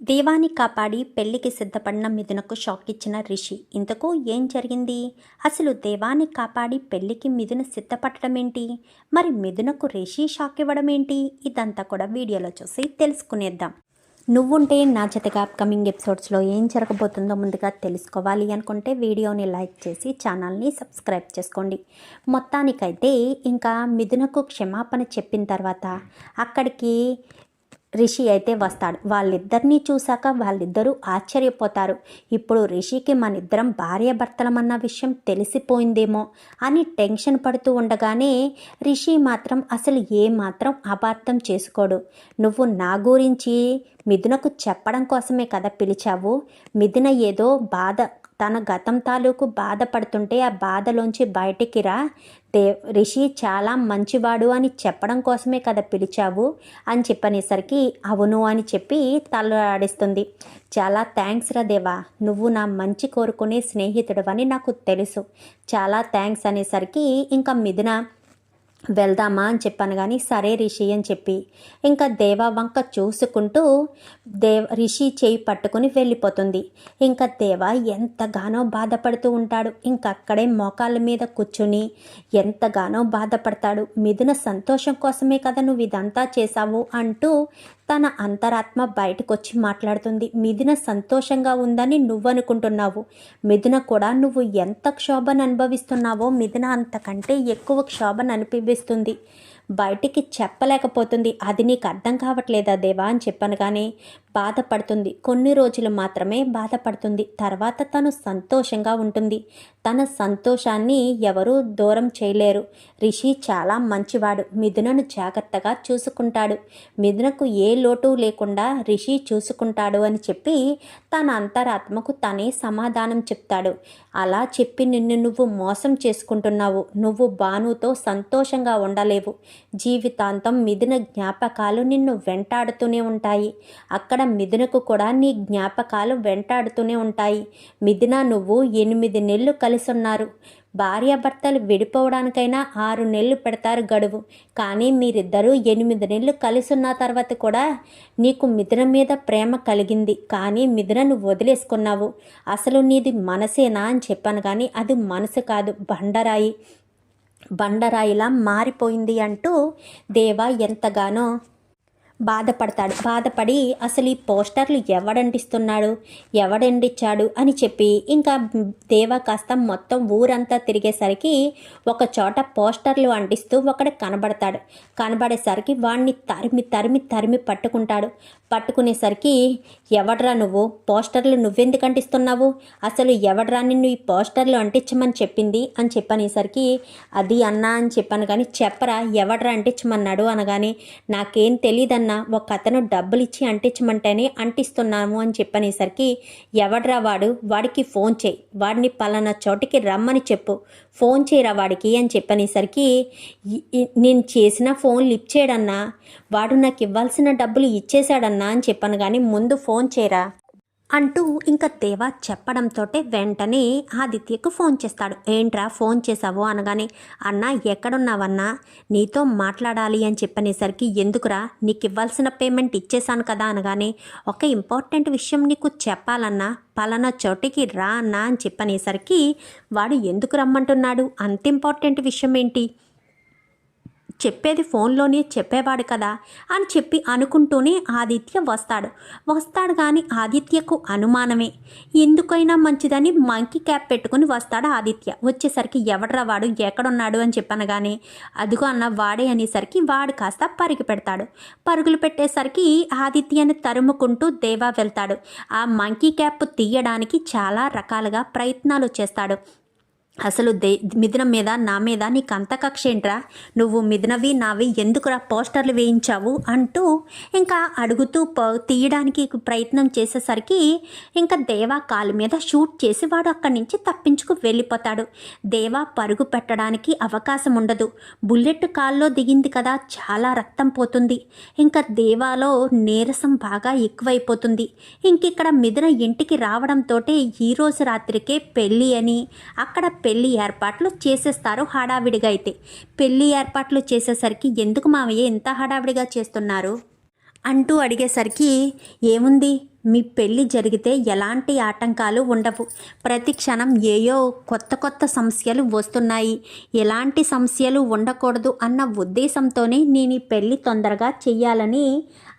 దేవాన్ని కాపాడి పెళ్ళికి సిద్ధపడిన మిథునకు షాక్ ఇచ్చిన రిషి. ఇంతకు ఏం జరిగింది? అసలు దేవాన్ని కాపాడి పెళ్ళికి మిథున సిద్ధపడటం ఏంటి? మరి మిథునకు రిషి షాక్ ఇవ్వడం ఏంటి? ఇదంతా కూడా వీడియోలో చూసి తెలుసుకునేద్దాం. నువ్వుంటే నా జతగా అప్కమింగ్ ఎపిసోడ్స్లో ఏం జరగబోతుందో ముందుగా తెలుసుకోవాలి అనుకుంటే వీడియోని లైక్ చేసి ఛానల్ని సబ్స్క్రైబ్ చేసుకోండి. మొత్తానికైతే ఇంకా మిథునకు క్షమాపణ చెప్పిన తర్వాత అక్కడికి రిషి అయితే వస్తాడు. వాళ్ళిద్దరినీ చూశాక వాళ్ళిద్దరూ ఆశ్చర్యపోతారు. ఇప్పుడు రిషికి మన ఇద్దరం భార్యాభర్తలమన్న విషయం తెలిసిపోయిందేమో అని టెన్షన్ పడుతూ ఉండగానే రిషి మాత్రం అసలు ఏ మాత్రం అపార్థం చేసుకోడు. నువ్వు నా గురించి మిథునకు చెప్పడం కోసమే కదా పిలిచావు? మిథున ఏదో బాధ తన గతం తాలూకు బాధపడుతుంటే ఆ బాధలోంచి బయటికి రా. దే రిషి చాలా మంచివాడు అని చెప్పడం కోసమే కదా పిలిచావు అని చెప్పనేసరికి అవును అని చెప్పి తలలాడిస్తుంది చాలా థ్యాంక్స్ రా దేవా నువ్వు నా మంచి కోరుకునే స్నేహితుడు అని నాకు తెలుసు. చాలా థ్యాంక్స్ అనేసరికి ఇంకా మిథున వెళ్దామా అని చెప్పాను కానీ సరే రిషి అని చెప్పి. ఇంకా దేవా వంక చూసుకుంటూ దేవ రిషి చేయి పట్టుకుని వెళ్ళిపోతుంది. ఇంకా దేవా ఎంతగానో బాధపడుతూ ఉంటాడు. ఇంకా అక్కడే మోకాళ్ళ మీద కూర్చుని ఎంతగానో బాధపడతాడు. మిథున సంతోషం కోసమే కదా నువ్వు ఇదంతా చేశావు అంటూ తన అంతరాత్మ బయటకొచ్చి మాట్లాడుతుంది. మిథున సంతోషంగా ఉందని నువ్వు అనుకుంటున్నావు మిథున కూడా నువ్వు ఎంత క్షోభను అనుభవిస్తున్నావో మిథున అంతకంటే ఎక్కువ క్షోభను అనిపిస్తుంది. బయటికి చెప్పలేకపోతుంది. అది నీకు అర్థం కావట్లేదా దేవా అని చెప్పాను కానీ బాధపడుతుంది. కొన్ని రోజులు మాత్రమే బాధపడుతుంది. తర్వాత తను సంతోషంగా ఉంటుంది. తన సంతోషాన్ని ఎవరూ దూరం చేయలేరు. రిషి చాలా మంచివాడు. మిథునను జాగ్రత్తగా చూసుకుంటాడు. మిథునకు ఏ లోటు లేకుండా రిషి చూసుకుంటాడు అని చెప్పి తన అంతరాత్మకు తనే సమాధానం చెప్తాడు. అలా చెప్పి నిన్ను నువ్వు మోసం చేసుకుంటున్నావు. నువ్వు బానుతో సంతోషంగా ఉండలేవు. జీవితాంతం మిథున జ్ఞాపకాలు నిన్ను వెంటాడుతూనే ఉంటాయి. అక్కడ మిథునకు కూడా నీ జ్ఞాపకాలు వెంటాడుతూనే ఉంటాయి. మిథున నువ్వు ఎనిమిది నెలలు కలిసున్నారు. భార్యాభర్తలు విడిపోవడానికైనా ఆరు నెలలు పెడతారు గడువు. కానీ మీరిద్దరూ ఎనిమిది నెలలు కలిసి ఉన్న తర్వాత కూడా నీకు మిథున మీద ప్రేమ కలిగింది. కానీ మిథునను వదిలేసుకున్నావు. అసలు నీది మనసేనా అని చెప్పాను కానీ అది మనసు కాదు. బండరాయి బండరాయిలా మారిపోయింది అంటూ దేవా ఎంతగానో బాధపడతాడు. బాధపడి అసలు ఈ పోస్టర్లు ఎవడంటిస్తున్నాడు? ఎవడండిచ్చాడు? అని చెప్పి ఇంకా దేవ కాస్త మొత్తం ఊరంతా తిరిగేసరికి ఒక చోట పోస్టర్లు అంటిస్తూ ఒకడు కనబడతాడు. కనబడేసరికి వాడిని తరిమి తరిమి తరిమి పట్టుకుంటాడు. పట్టుకునేసరికి ఎవడ్రా నువ్వు? పోస్టర్లు నువ్వెందుకు అంటిస్తున్నావు? అసలు ఎవడ్రా నిన్ను ఈ పోస్టర్లు అంటించమని చెప్పింది? అని చెప్పనేసరికి అది అన్నా అని చెప్పాను కానీ చెప్పరా ఎవడ్రా అంటించమన్నాడు అనగానే నాకేం తెలియదన్న ఒక అతను డబ్బులు ఇచ్చి అంటించమంటేనే అంటిస్తున్నాము అని చెప్పనేసరికి ఎవడ్రా వాడు? వాడికి ఫోన్ చేయి. వాడిని పలానా చోటికి రమ్మని చెప్పు. ఫోన్ చేయరా వాడికి? అని చెప్పనేసరికి నేను చేసిన ఫోన్ లిఫ్ట్ చేయడన్నా? వాడు నాకు ఇవ్వాల్సిన డబ్బులు ఇచ్చేశాడన్నా? అని చెప్పాను కానీ ముందు ఫోన్ చేయరా? అంటూ ఇంకా దేవా చెప్పడంతో వెంటనే ఆదిత్యకు ఫోన్ చేస్తాడు. ఏంట్రా ఫోన్ చేసావు అనగానే అన్న ఎక్కడున్నావన్నా? నీతో మాట్లాడాలి అని చెప్పనేసరికి ఎందుకురా? నీకు ఇవ్వాల్సిన పేమెంట్ ఇచ్చేశాను కదా? అనగానే ఒక ఇంపార్టెంట్ విషయం నీకు చెప్పాలన్నా పలానా చోటికి రా అన్నా అని చెప్పనేసరికి వాడు ఎందుకు రమ్మంటున్నాడు? అంత ఇంపార్టెంట్ విషయం ఏంటి? చెప్పేది ఫోన్లోనే చెప్పేవాడు కదా అని చెప్పి అనుకుంటూనే ఆదిత్య వస్తాడు. వస్తాడు కానీ ఆదిత్యకు అనుమానమే. ఎందుకైనా మంచిదని మంకీ క్యాప్ పెట్టుకుని వస్తాడు ఆదిత్య. వచ్చేసరికి ఎవడ్రా వాడు? ఎక్కడున్నాడు? అని చెప్పాను కానీ అదిగో అన్న వాడే అనేసరికి వాడు కాస్త పరుగు పెడతాడు. పరుగులు పెట్టేసరికి ఆదిత్యని తరుముకుంటూ దేవా వెళ్తాడు. ఆ మంకీ క్యాప్ తీయడానికి చాలా రకాలుగా ప్రయత్నాలు చేస్తాడు. అసలు దే మిథున మీద నా మీద నీకు అంత కక్ష ఏంట్రా? నువ్వు మిథునవి నావి ఎందుకురా పోస్టర్లు వేయించావు? అంటూ ఇంకా అడుగుతూ తీయడానికి ప్రయత్నం చేసేసరికి ఇంకా దేవా కాలు మీద షూట్ చేసి వాడు అక్కడి నుంచి తప్పించుకు వెళ్ళిపోతాడు. దేవా పరుగు పెట్టడానికి అవకాశం ఉండదు. బుల్లెట్ కాల్లో దిగింది కదా చాలా రక్తం పోతుంది. ఇంకా దేవాలో నీరసం బాగా ఎక్కువైపోతుంది. ఇంక ఇక్కడ మిథున ఇంటికి రావడంతో ఈరోజు రాత్రికే పెళ్ళి అని అక్కడ పెళ్ళి ఏర్పాట్లు చేసేస్తారు హడావిడిగా అయితే. పెళ్ళి ఏర్పాట్లు చేసేసరికి ఎందుకు మావయ్య ఇంత హడావిడిగా చేస్తున్నారు? అంటూ అడిగేసరికి ఏముంది? మీ పెళ్ళి జరిగితే ఎలాంటి ఆటంకాలు ఉండవు. ప్రతి క్షణం ఏయో కొత్త కొత్త సమస్యలు వస్తున్నాయి. ఎలాంటి సమస్యలు ఉండకూడదు అన్న ఉద్దేశంతోనే నేను ఈ పెళ్ళి తొందరగా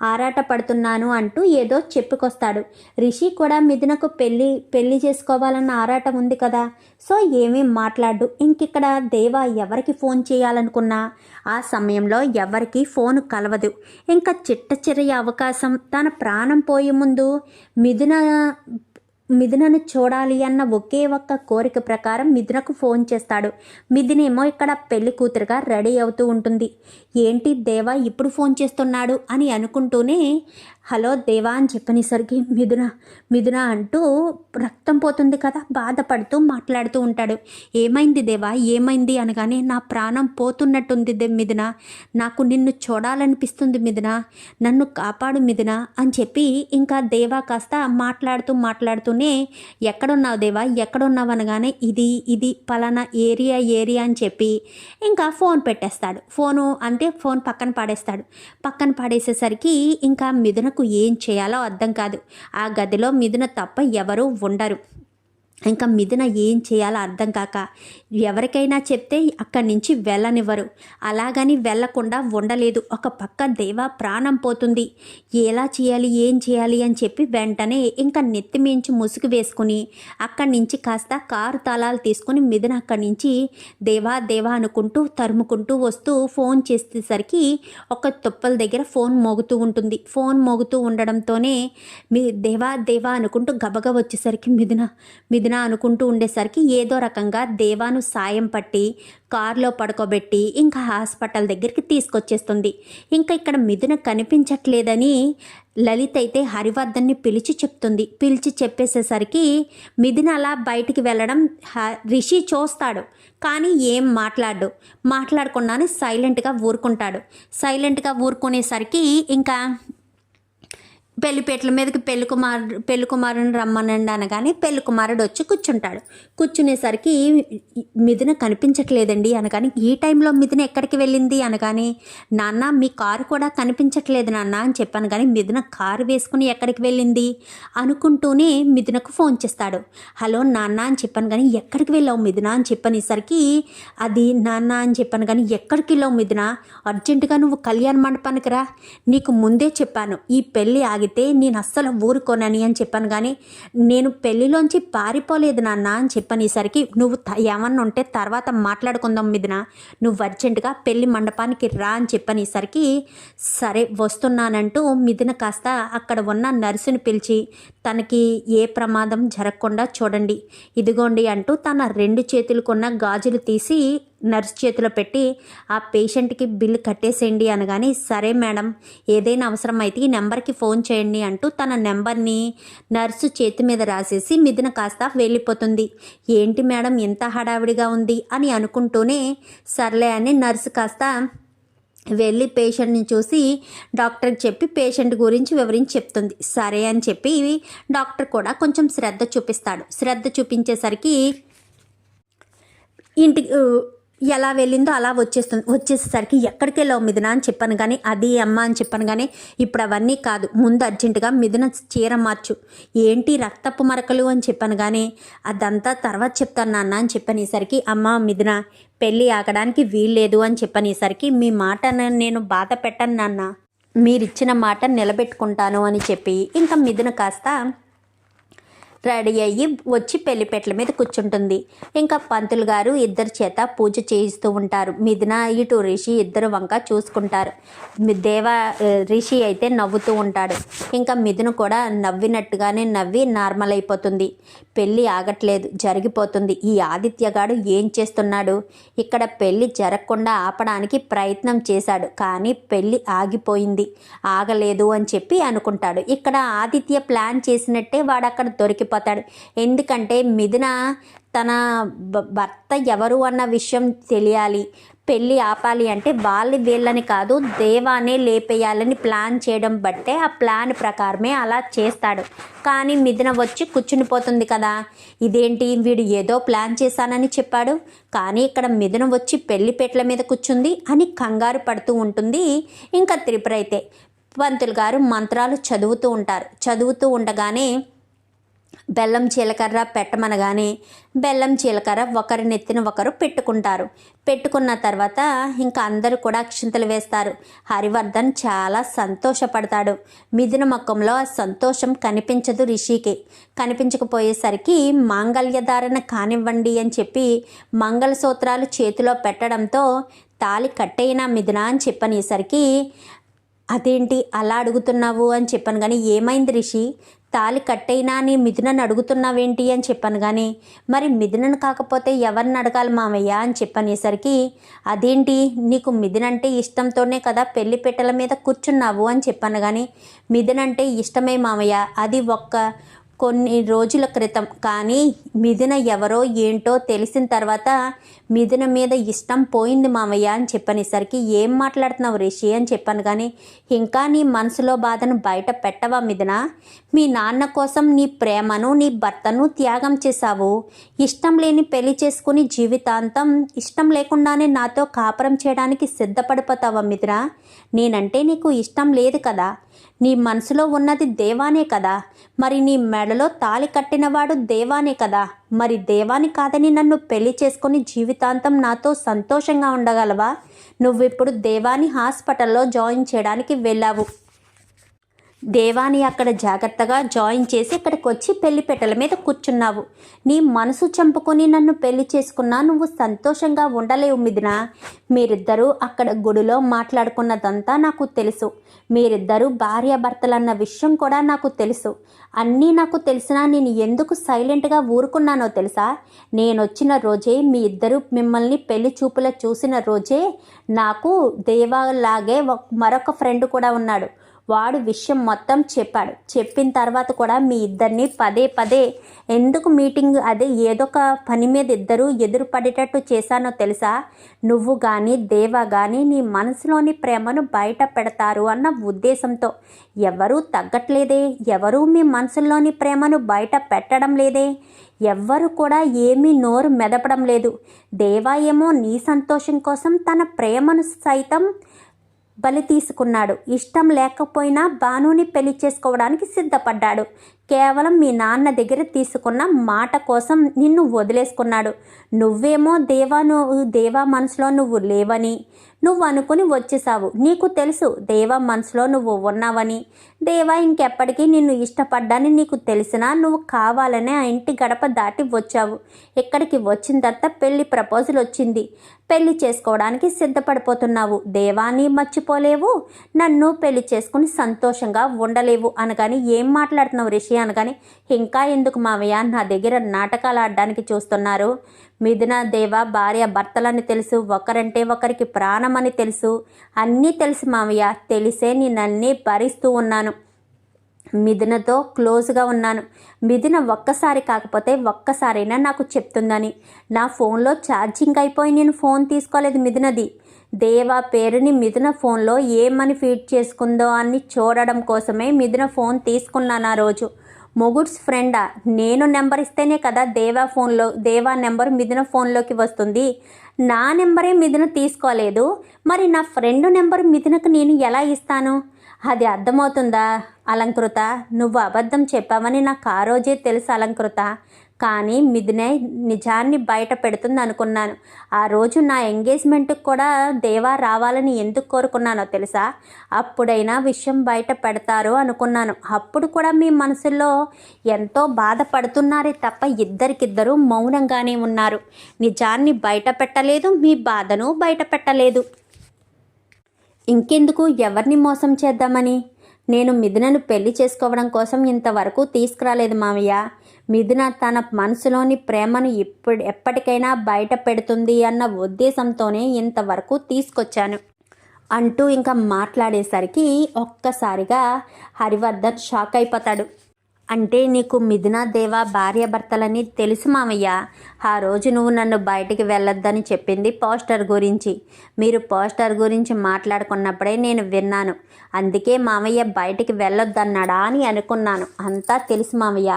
ఆరాట ఆరాటపడుతున్నాను అంటూ ఏదో చెప్పుకొస్తాడు. రిషి కూడా మిథునకు పెళ్ళి పెళ్ళి చేసుకోవాలన్న ఆరాటం ఉంది కదా. సో ఏమేం మాట్లాడు. ఇంకిక్కడ దేవ ఎవరికి ఫోన్ చేయాలనుకున్నా? ఆ సమయంలో ఎవరికి ఫోన్ కలవదు. ఇంకా చిట్ట అవకాశం తన ప్రాణం పోయే ముందు మిథున మిథునను చూడాలి అన్న ఒకే ఒక్క కోరిక ప్రకారం మిథునకు ఫోన్ చేస్తాడు. మిథునేమో ఇక్కడ పెళ్ళి కూతురుగా రెడీ అవుతూ ఉంటుంది. ఏంటి దేవా ఇప్పుడు ఫోన్ చేస్తున్నాడు అని అనుకుంటూనే హలో దేవా అని చెప్పనేసరికి మిథున మిథున అంటూ రక్తం పోతుంది కదా బాధపడుతూ మాట్లాడుతూ ఉంటాడు. ఏమైంది దేవా ఏమైంది అనగానే నా ప్రాణం పోతున్నట్టుంది దే మిథున. నాకు నిన్ను చూడాలనిపిస్తుంది మిథున నన్ను కాపాడు మిథున అని చెప్పి ఇంకా దేవా కాస్త మాట్లాడుతూ మాట్లాడుతూనే ఎక్కడున్నావు దేవా ఎక్కడున్నావు అనగానే ఇది ఇది పలానా ఏరియా ఏరియా అని చెప్పి ఇంకా ఫోన్ పెట్టేస్తాడు. ఫోను అంటే ఫోన్ పక్కన పాడేస్తాడు. పక్కన పాడేసేసరికి ఇంకా మిథున ఏం చేయాలో అర్థం కాదు. ఆ గదిలో మిథున తప్ప ఎవరూ ఉండరు. ఇంకా మిథున ఏం చేయాలో అర్థం కాక ఎవరికైనా చెప్తే అక్కడి నుంచి వెళ్ళనివ్వరు. అలాగని వెళ్ళకుండా ఉండలేదు. ఒక పక్క దేవ ప్రాణం పోతుంది. ఎలా చేయాలి? ఏం చేయాలి? అని చెప్పి వెంటనే ఇంకా నెత్తిమించి ముసుగు వేసుకుని అక్కడి నుంచి కాస్త కారు తాళాలు తీసుకుని మిథున అక్కడి నుంచి దేవా దేవా అనుకుంటూ తరుముకుంటూ వస్తూ ఫోన్ చేసేసరికి ఒక తుప్పల దగ్గర ఫోన్ మోగుతూ ఉంటుంది. ఫోన్ మోగుతూ ఉండడంతోనే మీ దేవా దేవా అనుకుంటూ గబగ వచ్చేసరికి మిథున మిథున అనుకుంటూ ఉండేసరికి ఏదో రకంగా దేవాను సాయం పట్టి కారులో పడుకోబెట్టి ఇంకా హాస్పిటల్ దగ్గరికి తీసుకొచ్చేస్తుంది. ఇంకా ఇక్కడ మిథున కనిపించట్లేదని లలిత అయితే హరివర్ధన్ని పిలిచి చెప్తుంది. పిలిచి చెప్పేసేసరికి మిథున అలా బయటికి వెళ్ళడం హ- రిషి చూస్తాడు. కానీ ఏం మాట్లాడు? మాట్లాడకుండానే సైలెంట్గా ఊరుకుంటాడు. సైలెంట్గా ఊరుకునేసరికి ఇంకా పెళ్ళిపేటల మీదకి పెళ్ళి కుమారు పెళ్ళి కుమారుని రమ్మనండి అనగానే పెళ్ళి కుమారుడు వచ్చి కూర్చుంటాడు. కూర్చునేసరికి మిథున కనిపించట్లేదండి అనగానే ఈ టైంలో మిథున ఎక్కడికి వెళ్ళింది? అనగానే నాన్న మీ కారు కూడా కనిపించట్లేదు నాన్న అని చెప్పాను. కానీ మిథున కారు వేసుకుని ఎక్కడికి వెళ్ళింది? అనుకుంటూనే మిథునకు ఫోన్ చేస్తాడు. హలో నాన్న అని చెప్పాను. కానీ ఎక్కడికి వెళ్ళావు మిథున? అని చెప్పనేసరికి అది నాన్న అని చెప్పాను. కానీ ఎక్కడికి వెళ్ళావు మిథున? అర్జెంటుగా నువ్వు కళ్యాణ మండపానికి రా. నీకు ముందే చెప్పాను ఈ పెళ్ళి ఆగి ఆగితే నేను అస్సలు ఊరుకోనని అని చెప్పాను. కానీ నేను పెళ్ళిలోంచి పారిపోలేదు నాన్న అని చెప్పనేసరికి నువ్వు ఏమన్నా ఉంటే తర్వాత మాట్లాడుకుందాం మిదిన నువ్వు అర్జెంటుగా పెళ్ళి మండపానికి రా అని చెప్పనేసరికి సరే వస్తున్నానంటూ మిదిన కాస్త అక్కడ ఉన్న నర్సుని పిలిచి తనకి ఏ ప్రమాదం జరగకుండా చూడండి. ఇదిగోండి అంటూ తన రెండు చేతులకున్న గాజులు తీసి నర్స్ చేతిలో పెట్టి ఆ పేషెంట్కి బిల్లు కట్టేసేయండి అనగానే సరే మేడం ఏదైనా అవసరం అయితే ఈ నెంబర్కి ఫోన్ చేయండి అంటూ తన నెంబర్ని నర్సు చేతి మీద రాసేసి మిథున కాస్త వెళ్ళిపోతుంది. ఏంటి మేడం ఎంత హడావిడిగా ఉంది అని అనుకుంటూనే సర్లే అని నర్సు కాస్త వెళ్ళి పేషెంట్ని చూసి డాక్టర్కి చెప్పి పేషెంట్ గురించి వివరించి చెప్తుంది. సరే అని చెప్పి డాక్టర్ కూడా కొంచెం శ్రద్ధ చూపిస్తాడు. శ్రద్ధ చూపించేసరికి ఇంటికి ఎలా వెళ్ళిందో అలా వచ్చేస్తుంది వచ్చేసేసరికి ఎక్కడికి వెళ్ళావు మిథున అని చెప్పాను కానీ అది అమ్మ అని చెప్పాను కానీ ఇప్పుడు అవన్నీ కాదు. ముందు అర్జెంటుగా మిథున చీర మార్చు. ఏంటి రక్తపు మరకలు అని చెప్పాను కానీ అదంతా తర్వాత చెప్తాను నాన్న అని చెప్పనేసరికి అమ్మ మిథున పెళ్ళి ఆగడానికి వీల్లేదు అని చెప్పనేసరికి మీ మాట నేను బాధ పెట్టను నాన్న. మీరిచ్చిన మాట నిలబెట్టుకుంటాను అని చెప్పి ఇంకా మిథున కాస్త రెడీ అయ్యి వచ్చి పెళ్ళిపెట్ల మీద కూర్చుంటుంది. ఇంకా పంతులు గారు ఇద్దరి చేత పూజ చేయిస్తూ ఉంటారు. మిథున ఇటు రిషి ఇద్దరు వంక చూసుకుంటారు. దేవ రిషి అయితే నవ్వుతూ ఉంటాడు. ఇంకా మిథున కూడా నవ్వినట్టుగానే నవ్వి నార్మల్ అయిపోతుంది. పెళ్ళి ఆగట్లేదు జరిగిపోతుంది. ఈ ఆదిత్యగాడు ఏం చేస్తున్నాడు? ఇక్కడ పెళ్ళి జరగకుండా ఆపడానికి ప్రయత్నం చేశాడు కానీ పెళ్ళి ఆగిపోయింది. ఆగలేదు అని చెప్పి అనుకుంటాడు. ఇక్కడ ఆదిత్య ప్లాన్ చేసినట్టే వాడు అక్కడ దొరికిపోతాడు. ఎందుకంటే మిథున తన భ- భర్త ఎవరు అన్న విషయం తెలియాలి. పెళ్ళి ఆపాలి అంటే వాళ్ళు వీళ్ళని కాదు దేవానే లేపేయాలని ప్లాన్ చేయడం బట్టే ఆ ప్లాన్ ప్రకారమే అలా చేస్తాడు. కానీ మిథున వచ్చి కూర్చునిపోతుంది కదా. ఇదేంటి? వీడు ఏదో ప్లాన్ చేశానని చెప్పాడు. కానీ ఇక్కడ మిథున వచ్చి పెళ్ళి పెట్ల మీద కూర్చుంది అని కంగారు పడుతూ ఉంటుంది ఇంకా త్రిపుర అయితే. పంతులు గారు మంత్రాలు చదువుతూ ఉంటారు. చదువుతూ ఉండగానే బెల్లం జీలకర్ర పెట్టమనగానే బెల్లం జీలకర్ర ఒకరి నెత్తిన ఒకరు పెట్టుకుంటారు. పెట్టుకున్న తర్వాత ఇంకా అందరూ కూడా అక్షింతలు వేస్తారు. హరివర్ధన్ చాలా సంతోషపడతాడు. మిథున మొక్కంలో ఆ సంతోషం కనిపించదు రిషికి. కనిపించకపోయేసరికి మాంగళ్యధారణ కానివ్వండి అని చెప్పి మంగళసూత్రాలు చేతిలో పెట్టడంతో తాలి కట్టయినా మిథున అని చెప్పనేసరికి అదేంటి అలా అడుగుతున్నావు? అని చెప్పాను కానీ ఏమైంది రిషి? తాలి కట్టయినా అని మిథునని అడుగుతున్నావేంటి అని చెప్పాను కానీ మరి మిథునను కాకపోతే ఎవరిని అడగాలి మామయ్య అని చెప్పనేసరికి అదేంటి నీకు మిథునంటే ఇష్టంతోనే కదా పెళ్ళి పెట్టెల మీద కూర్చున్నావు అని చెప్పాను కానీ మిథునంటే ఇష్టమే మామయ్య అది ఒక్క కొన్ని రోజుల క్రితం. కానీ మిథున ఎవరో ఏంటో తెలిసిన తర్వాత మిథున మీద ఇష్టం పోయింది మామయ్య అని చెప్పనేసరికి ఏం మాట్లాడుతున్నావు రిషి అని చెప్పాను కానీ ఇంకా నీ మనసులో బాధను బయట పెట్టవా మిథున? మీ నాన్న కోసం నీ ప్రేమను నీ భర్తను త్యాగం చేశావు. ఇష్టం లేని పెళ్ళి చేసుకుని జీవితాంతం ఇష్టం లేకుండానే నాతో కాపురం చేయడానికి సిద్ధపడిపోతావా మిథున? నేనంటే నీకు ఇష్టం లేదు కదా. నీ మనసులో ఉన్నది దేవానే కదా. మరి నీ మెడలో తాలి కట్టినవాడు దేవానే కదా. మరి దేవాని కాదని నన్ను పెళ్ళి చేసుకుని జీవితాంతం నాతో సంతోషంగా ఉండగలవా? నువ్విప్పుడు దేవాని హాస్పిటల్లో జాయిన్ చేయడానికి వెళ్ళావు. దేవాని అక్కడ జాగ్రత్తగా జాయిన్ చేసి ఇక్కడికి వచ్చి పెళ్ళి పెట్టెల మీద కూర్చున్నావు. నీ మనసు చంపుకొని నన్ను పెళ్ళి చేసుకున్నా నువ్వు సంతోషంగా ఉండలేవు మిదిన మీరిద్దరూ అక్కడ గుడిలో మాట్లాడుకున్నదంతా నాకు తెలుసు. మీరిద్దరూ భార్యాభర్తలన్న విషయం కూడా నాకు తెలుసు. అన్నీ నాకు తెలిసినా నేను ఎందుకు సైలెంట్గా ఊరుకున్నానో తెలుసా? నేను వచ్చిన రోజే మీ ఇద్దరు మిమ్మల్ని పెళ్ళి చూపుల చూసిన రోజే నాకు దేవాలాగే మరొక ఫ్రెండ్ కూడా ఉన్నాడు. వాడు విషయం మొత్తం చెప్పాడు. చెప్పిన తర్వాత కూడా మీ ఇద్దరిని పదే పదే ఎందుకు మీటింగ్ అదే ఏదో ఒక పని మీద ఇద్దరు ఎదురు పడేటట్టు చేశానో తెలుసా? నువ్వు కానీ దేవా కానీ నీ మనసులోని ప్రేమను బయట పెడతారు అన్న ఉద్దేశంతో. ఎవరూ తగ్గట్లేదే. ఎవరూ మీ మనసులోని ప్రేమను బయట పెట్టడం లేదే. ఎవ్వరు కూడా ఏమీ నోరు మెదపడం లేదు. దేవా ఏమో నీ సంతోషం కోసం తన ప్రేమను సైతం బలి తీసుకున్నాడు. ఇష్టం లేకపోయినా భానుని పెళ్ళి చేసుకోవడానికి సిద్ధపడ్డాడు. కేవలం మీ నాన్న దగ్గర తీసుకున్న మాట కోసం నిన్ను వదిలేసుకున్నాడు. నువ్వేమో దేవా నువ్వు దేవా మనసులో నువ్వు లేవని నువ్వు అనుకుని వచ్చేసావు. నీకు తెలుసు దేవా మనసులో నువ్వు ఉన్నావని. దేవా ఇంకెప్పటికీ నిన్ను ఇష్టపడ్డాని నీకు తెలిసినా నువ్వు కావాలనే ఆ ఇంటి గడప దాటి వచ్చావు. ఇక్కడికి వచ్చిన తర్వాత పెళ్ళి ప్రపోజల్ వచ్చింది. పెళ్ళి చేసుకోవడానికి సిద్ధపడిపోతున్నావు. దేవాన్ని మర్చిపోలేవు. నన్ను పెళ్ళి చేసుకుని సంతోషంగా ఉండలేవు అనగాని ఏం మాట్లాడుతున్నావు రిషి? అనగాని ఇంకా ఎందుకు మావయ్య నా దగ్గర నాటకాలు ఆడడానికి చూస్తున్నారు? మిథున దేవ భార్య భర్తలని తెలుసు ఒకరంటే ఒకరికి ప్రాణమని తెలుసు. అన్నీ తెలుసు మావయ్య తెలిసే నేనన్నీ భరిస్తూ ఉన్నాను. మిథునతో క్లోజ్గా ఉన్నాను. మిథున ఒక్కసారి కాకపోతే ఒక్కసారైనా నాకు చెప్తుందని. నా ఫోన్లో ఛార్జింగ్ అయిపోయి నేను ఫోన్ తీసుకోలేదు మిథునది. దేవా పేరుని మిథున ఫోన్లో ఏమని ఫీడ్ చేసుకుందో అని చూడడం కోసమే మిథున ఫోన్ తీసుకున్నాను ఆ రోజు. మొగుడ్స్ ఫ్రెండా నేను నెంబర్ ఇస్తేనే కదా దేవా ఫోన్లో దేవా నెంబర్ మిథున ఫోన్లోకి వస్తుంది. నా నెంబరే మిథున తీసుకోలేదు. మరి నా ఫ్రెండ్ నెంబర్ మిథునకు నేను ఎలా ఇస్తాను? అది అర్థమవుతుందా? అలంకృత నువ్వు అబద్ధం చెప్పావని నాకు ఆ రోజే తెలుసు అలంకృత. కానీ మిథునే నిజాన్ని బయట పెడుతుంది అనుకున్నాను ఆ రోజు నా ఎంగేజ్మెంట్కి కూడా దేవా రావాలని ఎందుకు కోరుకున్నానో తెలుసా? అప్పుడైనా విషయం బయట పెడతారు అనుకున్నాను. అప్పుడు కూడా మీ మనసులో ఎంతో బాధపడుతున్నారే తప్ప ఇద్దరికిద్దరు మౌనంగానే ఉన్నారు. నిజాన్ని బయట పెట్టలేదు మీ బాధను బయట పెట్టలేదు. ఇంకెందుకు ఎవరిని మోసం చేద్దామని? నేను మిథునను పెళ్ళి చేసుకోవడం కోసం ఇంతవరకు తీసుకురాలేదు మామయ్య. మిథున తన మనసులోని ప్రేమను ఇప్పుడు ఎప్పటికైనా బయట పెడుతుంది అన్న ఉద్దేశంతోనే ఇంతవరకు తీసుకొచ్చాను. అంటూ ఇంకా మాట్లాడేసరికి ఒక్కసారిగా హరివర్ధన్ షాక్ అయిపోతాడు. అంటే నీకు మిథునా దేవ భార్యాభర్తలని తెలుసు మామయ్య ఆ రోజు నువ్వు నన్ను బయటికి వెళ్ళొద్దని చెప్పింది పోస్టర్ గురించి. మీరు పోస్టర్ గురించి మాట్లాడుకున్నప్పుడే నేను విన్నాను. అందుకే మామయ్య బయటికి వెళ్ళొద్దన్నాడా అని అనుకున్నాను. అంతా తెలుసు మామయ్య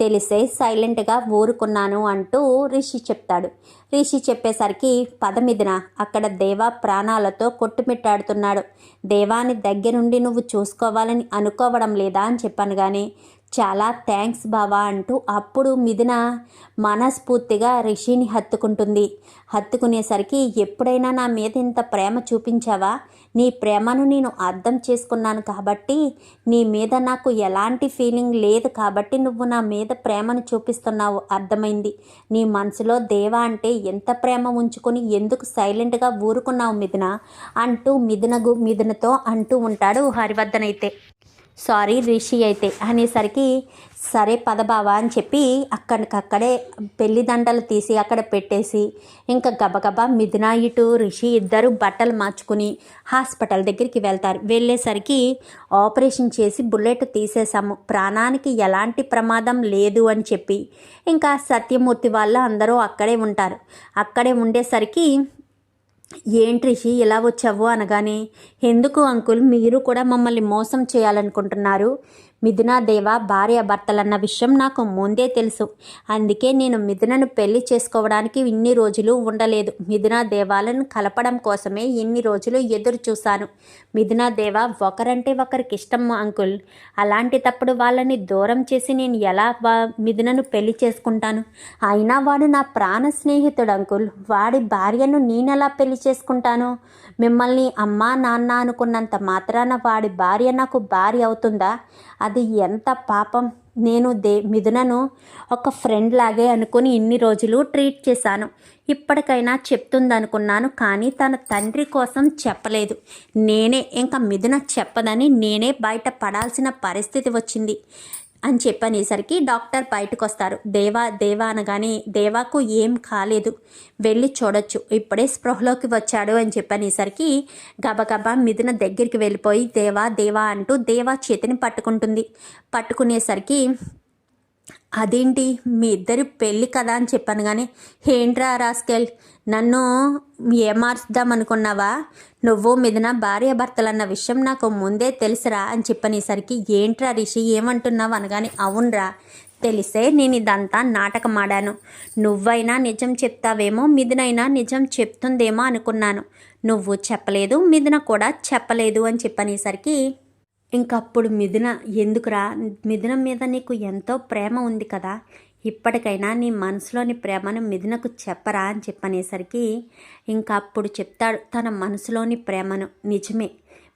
తెలిసే సైలెంట్గా ఊరుకున్నాను అంటూ రిషి చెప్తాడు. రిషి చెప్పేసరికి పదమిదిన అక్కడ దేవా ప్రాణాలతో కొట్టుమిట్టాడుతున్నాడు. దేవాని దగ్గరుండి నువ్వు చూసుకోవాలని అనుకోవడం లేదా? అని చెప్పాను కానీ చాలా థ్యాంక్స్ బావా అంటూ అప్పుడు మిథున మనస్ఫూర్తిగా రిషిని హత్తుకుంటుంది. హత్తుకునేసరికి ఎప్పుడైనా నా మీద ఇంత ప్రేమ చూపించావా? నీ ప్రేమను నేను అర్థం చేసుకున్నాను కాబట్టి నీ మీద నాకు ఎలాంటి ఫీలింగ్ లేదు కాబట్టి నువ్వు నా మీద ప్రేమను చూపిస్తున్నావు. అర్థమైంది. నీ మనసులో దేవ అంటే ఎంత ప్రేమ ఉంచుకొని ఎందుకు సైలెంట్గా ఊరుకున్నావు మిథున? అంటూ మిథునగు మిథునతో అంటూ ఉంటాడు హరివర్ధన్ అయితే సారీ రిషి అయితే అనేసరికి సరే పదబావా అని చెప్పి అక్కడికక్కడే పెళ్ళి దండలు తీసి అక్కడ పెట్టేసి ఇంకా గబగబా మిథునా ఇటు రిషి ఇద్దరు బట్టలు మార్చుకుని హాస్పిటల్ దగ్గరికి వెళ్తారు. వెళ్ళేసరికి ఆపరేషన్ చేసి బుల్లెట్ తీసేసాము ప్రాణానికి ఎలాంటి ప్రమాదం లేదు అని చెప్పి ఇంకా సత్యమూర్తి వాళ్ళు అందరూ అక్కడే ఉంటారు. అక్కడే ఉండేసరికి ఏంటి రిషి ఇలా వచ్చావు? అనగానే ఎందుకు అంకుల్ మీరు కూడా మమ్మల్ని మోసం చేయాలనుకుంటున్నారు. మిథునాదేవ భార్య భర్తలన్న విషయం నాకు ముందే తెలుసు. అందుకే నేను మిథునను పెళ్ళి చేసుకోవడానికి ఇన్ని రోజులు ఉండలేదు. మిథునాదేవాలను కలపడం కోసమే ఇన్ని రోజులు ఎదురు చూశాను. మిథునా దేవ ఒకరంటే ఒకరికి ఇష్టం అంకుల్. అలాంటి తప్పుడు వాళ్ళని దూరం చేసి నేను ఎలా వా మిథునను పెళ్ళి చేసుకుంటాను? అయినా వాడు నా ప్రాణ స్నేహితుడు అంకుల్. వాడి భార్యను నేనెలా పెళ్ళి చేసుకుంటాను? మిమ్మల్ని అమ్మా నాన్న అనుకున్నంత మాత్రాన వాడి భార్య నాకు భార్య అవుతుందా? అది ఎంత పాపం. నేను దే మిథునను ఒక ఫ్రెండ్ లాగే అనుకుని ఇన్ని రోజులు ట్రీట్ చేశాను. ఇప్పటికైనా చెప్తుందనుకున్నాను కానీ తన తండ్రి కోసం చెప్పలేదు. నేనే ఇంకా మిథున చెప్పదని నేనే బయట పడాల్సిన పరిస్థితి వచ్చింది. అని చెప్పనేసరికి డాక్టర్ బయటకు వస్తారు దేవా దేవా అనగానే దేవాకు ఏం కాలేదు. వెళ్ళి చూడొచ్చు. ఇప్పుడే స్పృహలోకి వచ్చాడు అని చెప్పనేసరికి గబగబా మిథున దగ్గరికి వెళ్ళిపోయి దేవా దేవా అంటూ దేవా చేతిని పట్టుకుంటుంది. పట్టుకునేసరికి అదేంటి? మీ ఇద్దరి పెళ్ళి కదా అని చెప్పాను కానీ ఏంట్రా రాస్కెల్? నన్ను ఏమార్చుదాం అనుకున్నావా? నువ్వు మిథున భార్య భర్తలన్న విషయం నాకు ముందే తెలుసురా అని చెప్పనేసరికి ఏంట్రా రిషి ఏమంటున్నావు అనగానే అవునరా. తెలిసే నేను ఇదంతా నాటకమాడాను. నువ్వైనా నిజం చెప్తావేమో మిథునైనా నిజం చెప్తుందేమో అనుకున్నాను. నువ్వు చెప్పలేదు మిథున కూడా చెప్పలేదు అని చెప్పనేసరికి ఇంకప్పుడు మిథున ఎందుకురా? మిథున మీద నీకు ఎంతో ప్రేమ ఉంది కదా. ఇప్పటికైనా నీ మనసులోని ప్రేమను మిథునకు చెప్పరా అని చెప్పనేసరికి ఇంకప్పుడు చెప్తాడు తన మనసులోని ప్రేమను. నిజమే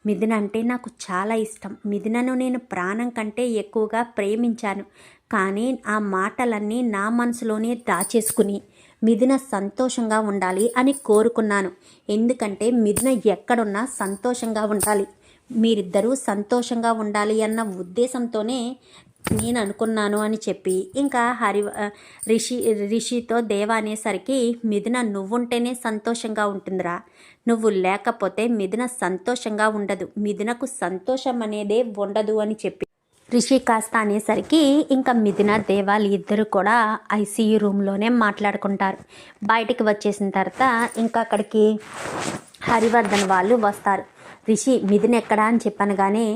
మిథున అంటే నాకు చాలా ఇష్టం. మిథునను నేను ప్రాణం కంటే ఎక్కువగా ప్రేమించాను. కానీ ఆ మాటలన్నీ నా మనసులోనే దాచేసుకుని మిథున సంతోషంగా ఉండాలి అని కోరుకున్నాను. ఎందుకంటే మిథున ఎక్కడున్నా సంతోషంగా ఉండాలి. మీరిద్దరూ సంతోషంగా ఉండాలి అన్న ఉద్దేశంతోనే నేను అనుకున్నాను అని చెప్పి. ఇంకా హరి రిషి రిషితో దేవ అనేసరికి మిథున నువ్వుంటేనే సంతోషంగా ఉంటుందిరా. నువ్వు లేకపోతే మిథున సంతోషంగా ఉండదు. మిథునకు సంతోషం అనేదే ఉండదు అని చెప్పి. రిషి కాస్త అనేసరికి ఇంకా మిథున దేవాలు ఇద్దరు కూడా ఐసీయూ రూమ్లోనే మాట్లాడుకుంటారు. బయటికి వచ్చేసిన తర్వాత ఇంకా అక్కడికి హరివర్ధన్ వాళ్ళు వస్తారు. రిషి మిథున్ ఎక్కడా అని చెప్పాను కానీ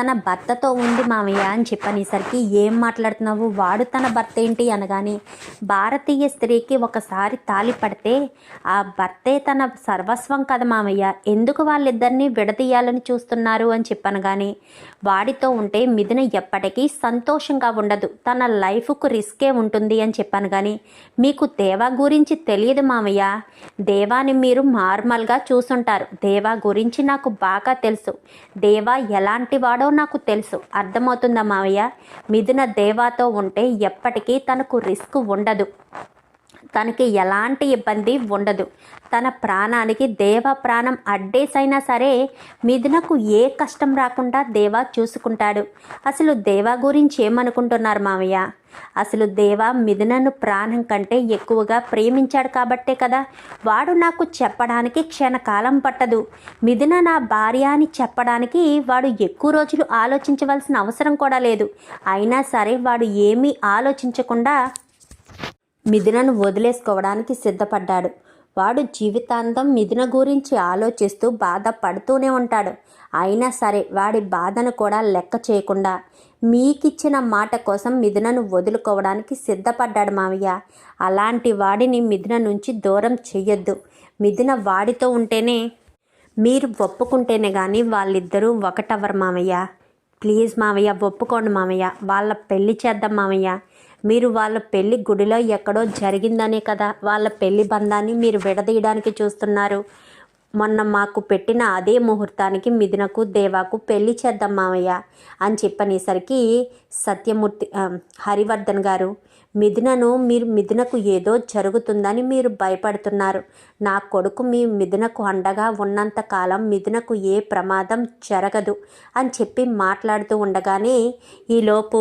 తన భర్తతో ఉంది మామయ్య అని చెప్పనేసరికి ఏం మాట్లాడుతున్నావు? వాడు తన భర్త ఏంటి? అనగానే భారతీయ స్త్రీకి ఒకసారి తాలి పడితే ఆ భర్తే తన సర్వస్వం కదా మామయ్య. ఎందుకు వాళ్ళిద్దరినీ విడదీయాలని చూస్తున్నారు? అని చెప్పాను కానీ వాడితో ఉంటే మిథున ఎప్పటికీ సంతోషంగా ఉండదు. తన లైఫ్కు రిస్కే ఉంటుంది అని చెప్పాను కానీ మీకు దేవా గురించి తెలియదు మామయ్య. దేవాని మీరు నార్మల్గా చూసుంటారు. దేవా గురించి నాకు బాగా తెలుసు. దేవా ఎలాంటి వాడో నాకు తెలుసు. అర్థమవుతుందా మావయ్య? మిథున దేవాతో ఉంటే ఎప్పటికీ తనకు రిస్క్ ఉండదు. తనకి ఎలాంటి ఇబ్బంది ఉండదు. తన ప్రాణానికి దేవ ప్రాణం అడ్డేసైనా సరే మిథునకు ఏ కష్టం రాకుండా దేవా చూసుకుంటాడు. అసలు దేవా గురించి ఏమనుకుంటున్నారు మామయ్య? అసలు దేవ మిథునను ప్రాణం కంటే ఎక్కువగా ప్రేమించాడు కాబట్టే కదా? వాడు నాకు చెప్పడానికి క్షణకాలం పట్టదు. మిథున నా భార్య అని చెప్పడానికి వాడు ఎక్కువ రోజులు ఆలోచించవలసిన అవసరం కూడా లేదు. అయినా సరే వాడు ఏమీ ఆలోచించకుండా మిథునను వదిలేసుకోవడానికి సిద్ధపడ్డాడు. వాడు జీవితాంతం మిథున గురించి ఆలోచిస్తూ బాధపడుతూనే ఉంటాడు. అయినా సరే వాడి బాధను కూడా లెక్క చేయకుండా మీకిచ్చిన మాట కోసం మిథునను వదులుకోవడానికి సిద్ధపడ్డాడు మావయ్య. అలాంటి వాడిని మిథున నుంచి దూరం చెయ్యొద్దు. మిథున వాడితో ఉంటేనే మీరు ఒప్పుకుంటేనే కానీ వాళ్ళిద్దరూ ఒకటవ్వరు మావయ్య. ప్లీజ్ మావయ్య ఒప్పుకోండి మావయ్య. వాళ్ళ పెళ్ళి చేద్దాం మావయ్య. మీరు వాళ్ళ పెళ్ళి గుడిలో ఎక్కడో జరిగిందనే కదా. వాళ్ళ పెళ్ళి బంధాన్ని మీరు విడదీయడానికి చూస్తున్నారు. మొన్న మాకు పెట్టిన అదే ముహూర్తానికి మిథునకు దేవాకు పెళ్ళి చేద్దాం మావయ్య అని చెప్పనేసరికి సత్యమూర్తి హరివర్ధన్ గారు మిథునను మీరు మిథునకు ఏదో జరుగుతుందని మీరు భయపడుతున్నారు. నా కొడుకు మీ మిథునకు అండగా ఉన్నంత కాలం మిథునకు ఏ ప్రమాదం జరగదు అని చెప్పి మాట్లాడుతూ ఉండగానే ఈలోపు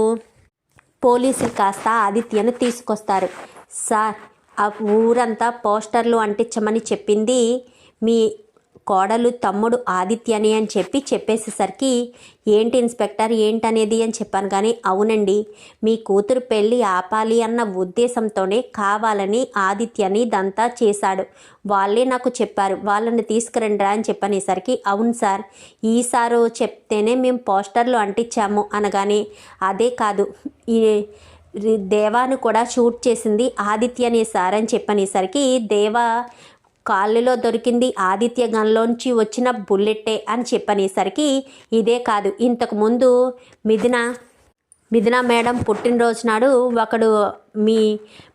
పోలీసులు కాస్త ఆదిత్యను తీసుకొస్తారు. సార్ ఆ ఊరంతా పోస్టర్లు అంటించమని చెప్పింది మీ కోడలు తమ్ముడు ఆదిత్యని అని చెప్పి చెప్పేసేసరికి ఏంటి ఇన్స్పెక్టర్ ఏంటనేది? అని చెప్పాను. కానీ అవునండి మీ కూతురు పెళ్ళి ఆపాలి అన్న ఉద్దేశంతోనే కావాలని ఆదిత్యని ఇదంతా చేశాడు. వాళ్ళే నాకు చెప్పారు వాళ్ళని తీసుకురండిరా అని చెప్పనేసరికి అవును సార్ ఈసారు చెప్తేనే మేము పోస్టర్లు అంటించాము అనగానే అదే కాదు ఈ దేవాను కూడా షూట్ చేసింది ఆదిత్యనే సార్ అని చెప్పనేసరికి దేవా కాళ్ళలో దొరికింది ఆదిత్య గన్లోంచి వచ్చిన బుల్లెట్టే అని చెప్పనేసరికి ఇదే కాదు. ఇంతకుముందు మిథున మిథున మేడం పుట్టినరోజు నాడు ఒకడు మీ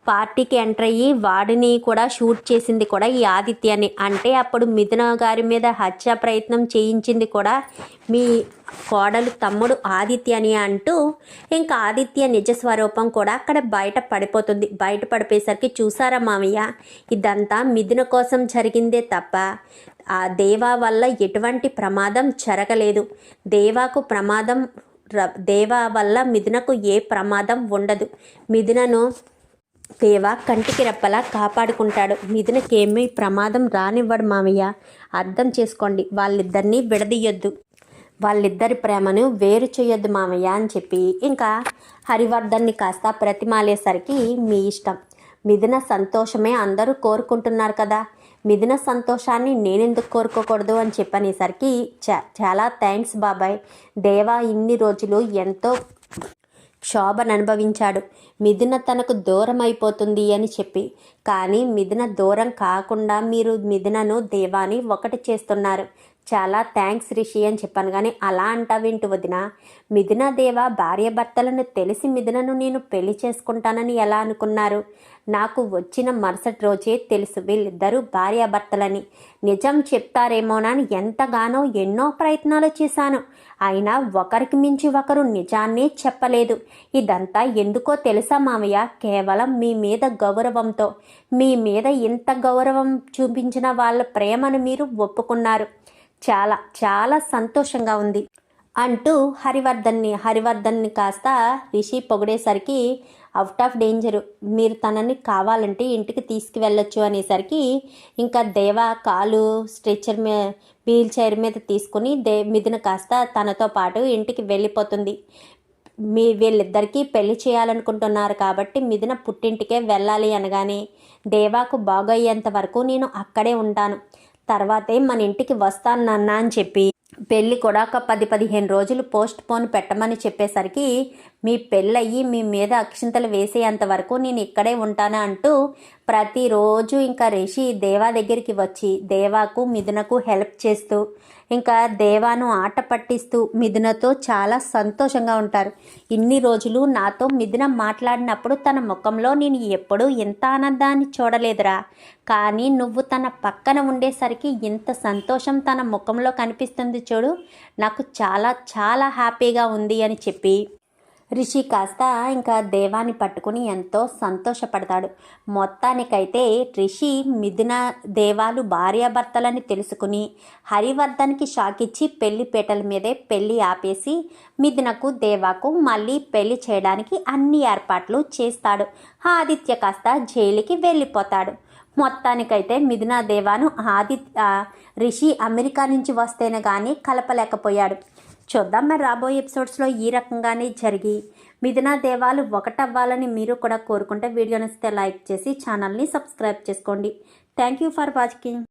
పార్టీకి ఎంటర్ అయ్యి వాడిని కూడా షూట్ చేసింది కూడా ఈ ఆదిత్యని. అంటే అప్పుడు మిథున గారి మీద హత్య ప్రయత్నం చేయించింది కూడా మీ కోడలు తమ్ముడు ఆదిత్యని అంటూ ఇంకా ఆదిత్య నిజ స్వరూపం కూడా అక్కడ బయట పడిపోతుంది. బయట పడిపోయేసరికి చూసారా మామయ్య? ఇదంతా మిథున కోసం జరిగిందే తప్ప ఆ దేవా వల్ల ఎటువంటి ప్రమాదం జరగలేదు. దేవాకు ప్రమాదం దేవా వల్ల మిథునకు ఏ ప్రమాదం ఉండదు. మిథునను దేవ కంటికి రెప్పలా కాపాడుకుంటాడు. మిథునకేమీ ప్రమాదం రానివ్వడు మామయ్య. అర్థం చేసుకోండి వాళ్ళిద్దరినీ విడదీయొద్దు. వాళ్ళిద్దరి ప్రేమను వేరు చేయొద్దు మామయ్య అని చెప్పి ఇంకా హరివర్ధన్ని కాస్త ప్రతిమాలేసరికి మీ ఇష్టం. మిథున సంతోషమే అందరూ కోరుకుంటున్నారు కదా. మిథున సంతోషాన్ని నేనెందుకు కోరుకోకూడదు అని చెప్పనేసరికి చా చాలా థ్యాంక్స్ బాబాయ్. దేవా ఇన్ని రోజులు ఎంతో క్షోభను అనుభవించాడు మిథున తనకు దూరం అయిపోతుంది అని చెప్పి. కానీ మిథున దూరం కాకుండా మీరు మిథునను దేవాని ఒకటి చేస్తున్నారు. చాలా థ్యాంక్స్ రిషి అని చెప్పాను కానీ అలా అంటావేంటి వదిన? మిథున దేవ భార్యాభర్తలను తెలిసి మిథునను నేను పెళ్ళి చేసుకుంటానని ఎలా అనుకున్నారు? నాకు వచ్చిన మరుసటి రోజే తెలుసు వీళ్ళిద్దరూ భార్యాభర్తలని నిజం చెప్తారేమోనని ఎంతగానో ఎన్నో ప్రయత్నాలు చేశాను. అయినా ఒకరికి మించి ఒకరు నిజాన్ని చెప్పలేదు. ఇదంతా ఎందుకో తెలుసా మామయ్య? కేవలం మీ మీద గౌరవంతో. మీ మీద ఇంత గౌరవం చూపించిన వాళ్ళ ప్రేమను మీరు ఒప్పుకున్నారు. చాలా చాలా సంతోషంగా ఉంది. అంటూ హరివర్ధన్ని హరివర్ధన్ని కాస్త రిషి పొగిడేసరికి అవుట్ ఆఫ్ డేంజర్. మీరు తనని కావాలంటే ఇంటికి తీసుకువెళ్ళొచ్చు అనేసరికి ఇంకా దేవ కాలు స్ట్రెచ్చర్ మీద వీల్ చైర్ మీద తీసుకుని దే మిథున కాస్త తనతో పాటు ఇంటికి వెళ్ళిపోతుంది. మీ వీళ్ళిద్దరికీ పెళ్ళి చేయాలనుకుంటున్నారు కాబట్టి మిథున పుట్టింటికే వెళ్ళాలి అనగానే దేవాకు బాగయ్యేంత వరకు నేను అక్కడే ఉంటాను. తర్వాతే మన ఇంటికి వస్తాను నాన్న అని చెప్పి పెళ్ళి కూడా ఒక పది పదిహేను రోజులు పోస్ట్ పోన్ పెట్టమని చెప్పేసరికి మీ పెళ్ళయ్యి మీ మీద అక్షింతలు వేసేంత వరకు నేను ఇక్కడే ఉంటాను అంటూ ప్రతిరోజు ఇంకా రిషి దేవా దగ్గరికి వచ్చి దేవాకు మిథునకు హెల్ప్ చేస్తూ ఇంకా దేవాను ఆట పట్టిస్తూ మిథునతో చాలా సంతోషంగా ఉంటారు. ఇన్ని రోజులు నాతో మిథున మాట్లాడినప్పుడు తన ముఖంలో నేను ఎప్పుడూ ఇంత ఆనందాన్ని చూడలేదురా. కానీ నువ్వు తన పక్కన ఉండేసరికి ఇంత సంతోషం తన ముఖంలో కనిపిస్తుంది చూడు. నాకు చాలా చాలా హ్యాపీగా ఉంది అని చెప్పి రిషి కాస్త ఇంకా దేవాన్ని పట్టుకుని ఎంతో సంతోషపడతాడు. మొత్తానికైతే రిషి మిథున దేవాలు భార్యాభర్తలని తెలుసుకుని హరివర్ధన్కి షాక్ ఇచ్చి పెళ్ళి పీటల మీదే పెళ్ళి ఆపేసి మిథునకు దేవాకు మళ్ళీ పెళ్ళి చేయడానికి అన్ని ఏర్పాట్లు చేస్తాడు. ఆదిత్య కాస్త జైలుకి వెళ్ళిపోతాడు. మొత్తానికైతే మిథున దేవాను ఆది రిషి అమెరికా నుంచి వస్తేనే కానీ కలపలేకపోయాడు. చూద్దాం. మరి రాబోయే ఎపిసోడ్స్లో ఈ రకంగానే జరిగి మిథున దేవాలు ఒకటవ్వాలని మీరు కూడా కోరుకుంటే వీడియో నచ్చితే లైక్ చేసి ఛానల్ని సబ్స్క్రైబ్ చేసుకోండి. Thank you for watching